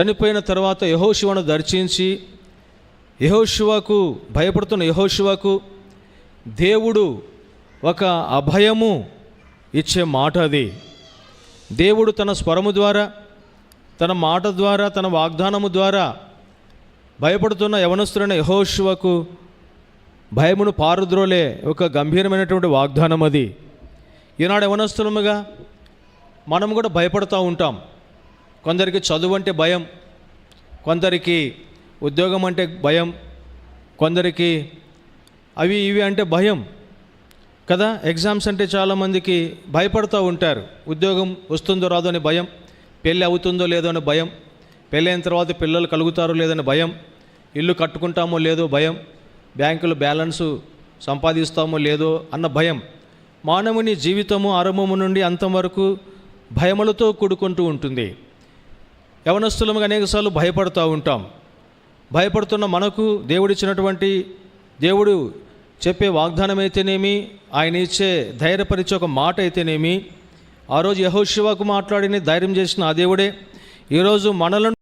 చనిపోయిన తర్వాత యహోశివను దర్శించి యహోశివకు భయపడుతున్న యహోశివకు దేవుడు ఒక అభయము ఇచ్చే మాట అది. దేవుడు తన స్వరము ద్వారా తన మాట ద్వారా తన వాగ్దానము ద్వారా భయపడుతున్న యవనస్తులైన యహోశివకు భయమును పారుద్రోలే ఒక గంభీరమైనటువంటి వాగ్దానం అది ఈనాడు యవనస్తులముగా మనం కూడా భయపడుతూ ఉంటాం. కొందరికి చదువు అంటే భయం కొందరికి ఉద్యోగం అంటే భయం కొందరికి అవి ఇవి అంటే భయం కదా? ఎగ్జామ్స్ అంటే చాలామందికి భయపడుతూ ఉంటారు. ఉద్యోగం వస్తుందో రాదో అని భయం పెళ్ళి అవుతుందో లేదో అని భయం పెళ్ళైన తర్వాత పిల్లలు కలుగుతారో లేదని భయం ఇల్లు కట్టుకుంటామో లేదో భయం బ్యాంకులో బ్యాలెన్సు సంపాదిస్తామో లేదో అన్న భయం. మానవుని జీవితము ఆరంభము నుండి అంతం వరకు భయములతో కూడుకుంటూ ఉంటుంది. యవనస్తులముగా అనేకసార్లు భయపడుతూ ఉంటాం. భయపడుతున్న మనకు దేవుడిచ్చినటువంటి దేవుడు చెప్పే వాగ్దానం అయితేనేమి ఆయన ఇచ్చే ధైర్యపరిచే ఒక మాట అయితేనేమి ఆ రోజు యహోశివాకు మాట్లాడిని ధైర్యం చేసిన ఆ దేవుడే ఈరోజు మనలను